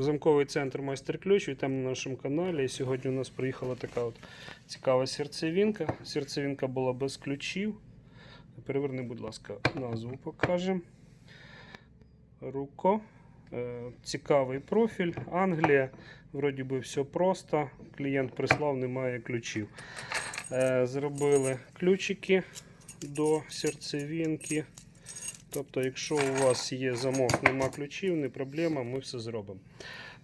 Замковий центр майстер ключ. Вітаємо на нашому каналі. І сьогодні у нас приїхала така от цікава серцевинка. Серцевинка була без ключів. Переверни, будь ласка, назву покажемо. Руко. Е, Цікавий профіль. Англія. Вроді би все просто. Клієнт прислав, немає ключів. Е, Зробили ключики до серцевинки. Тобто, якщо у вас є замок, нема ключів, не проблема, ми все зробимо.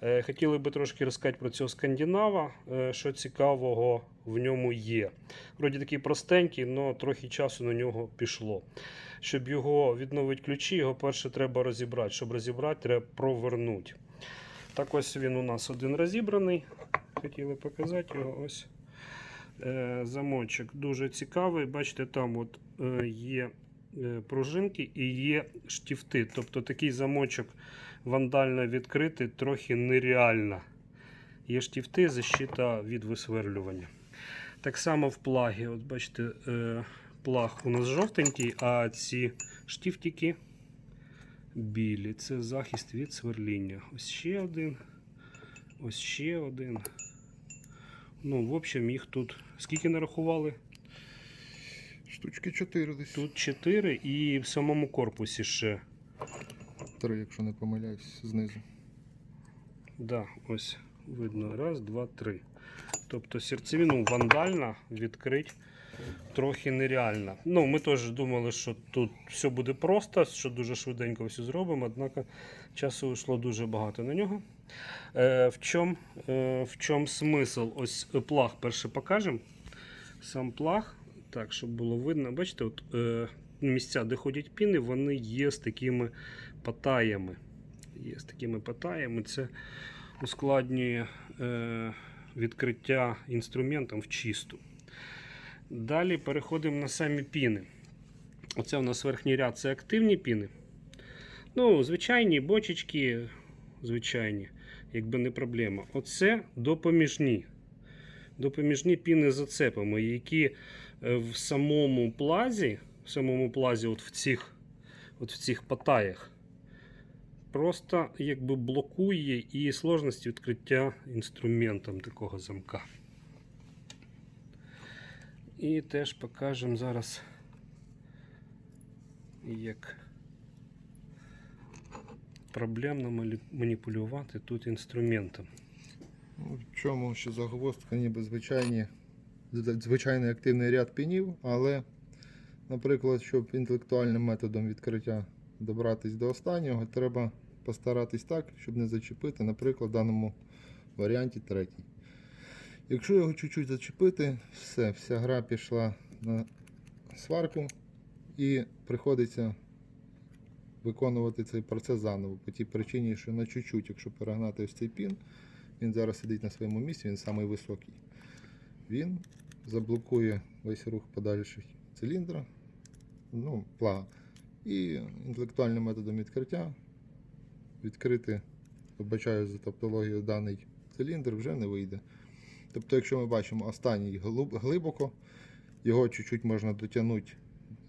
Е, Хотіли би трошки розказати про цього скандинава, е, що цікавого в ньому є. Вроді такий простенький, але трохи часу на нього пішло. Щоб його відновити ключі, його перше треба розібрати. Щоб розібрати, треба провернути. Так ось він у нас один розібраний. Хотіли показати його. Ось Е, замочок дуже цікавий. Бачите, там от є пружинки і є штифти. Тобто такий замочок вандально відкрити трохи нереально. Є штифти, защита від висверлювання. Так само в плагі. От бачите, е, плаг у нас жовтенький, а ці штифтики білі. Це захист від сверління. Ось ще один. Ось ще один. Ну, в общем, їх тут скільки нарахували? Штучки 4 десь. Тут 4 і в самому корпусі ще. Три, якщо не помиляюсь, знизу. Да, ось видно. Раз, два, три. Тобто серцевину вандально відкрити трохи нереально. Ну, ми теж думали, що тут все буде просто, що дуже швиденько все зробимо, однак часу йшло дуже багато на нього. Е, в чому е, в чом смисл? Ось плаг перше покажемо. Сам плаг, так, щоб було видно. Бачите, от, е, місця, де ходять піни, вони є з такими патаями. Є з такими патаями. Це ускладнює е, відкриття інструментом в чисту. Далі переходимо на самі піни. Оце у нас верхній ряд це активні піни. Ну, звичайні бочечки, звичайні, якби не проблема. Оце допоміжні. Допоміжні піни зацепами, які е, в самому плазі, в самому плазі, от в цих, от в цих патаях, просто якби блокує і сложність відкриття інструментом такого замка. І теж покажемо зараз, як проблемно маніпулювати тут інструментом. В чому ще загвоздка, ніби звичайні, звичайний активний ряд пінів, але, наприклад, щоб інтелектуальним методом відкриття добратись до останнього, треба постаратись так, щоб не зачепити, наприклад, в даному варіанті третій. Якщо його чуть-чуть зачепити, все, вся гра пішла на сварку і приходиться виконувати цей процес заново. По тій причині, що на чуть-чуть, якщо перегнати ось цей пін, він зараз сидить на своєму місці, він самий високий. Він заблокує весь рух подальший циліндра, ну, плага. І інтелектуальним методом відкриття відкрити, вибачаю за тавтологію, даний циліндр вже не вийде. Тобто, якщо ми бачимо останній глибоко, його чуть-чуть можна дотягнути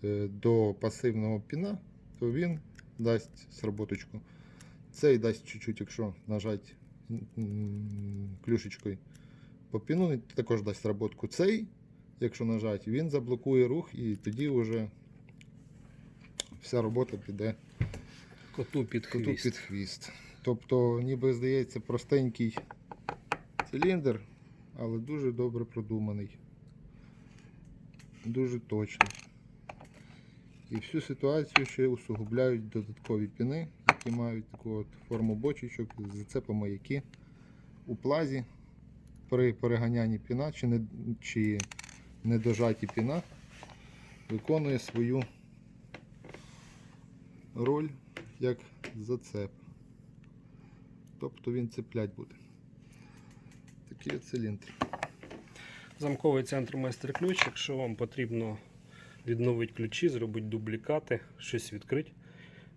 е, до пасивного піна, то він дасть сработочку. Цей дасть чуть-чуть, якщо нажати клюшечкою по піну, також дасть роботку. Цей, якщо нажати, він заблокує рух і тоді вже вся робота піде Коту під коту хвіст. під хвіст. Тобто, ніби здається, простенький циліндр, але дуже добре продуманий. Дуже точний. І всю ситуацію ще усугубляють додаткові піни, які мають таку от форму бочечок з зацепами, які у плазі при переганянні піна чи, не, чи недожаті піна виконує свою роль як зацеп. Тобто він цеплять буде. Такий циліндр. Замковий центр майстер ключ. Якщо вам потрібно відновити ключі, зробити дублікати, щось відкрити,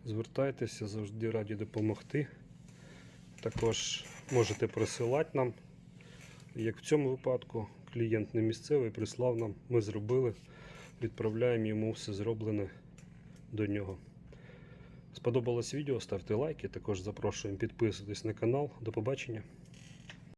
звертайтеся, завжди раді допомогти. Також можете присилати нам. Як в цьому випадку, клієнт не місцевий, прислав нам, ми зробили, відправляємо йому все зроблене до нього. Сподобалось відео, ставте лайки. Також запрошуємо підписуватись на канал. До побачення.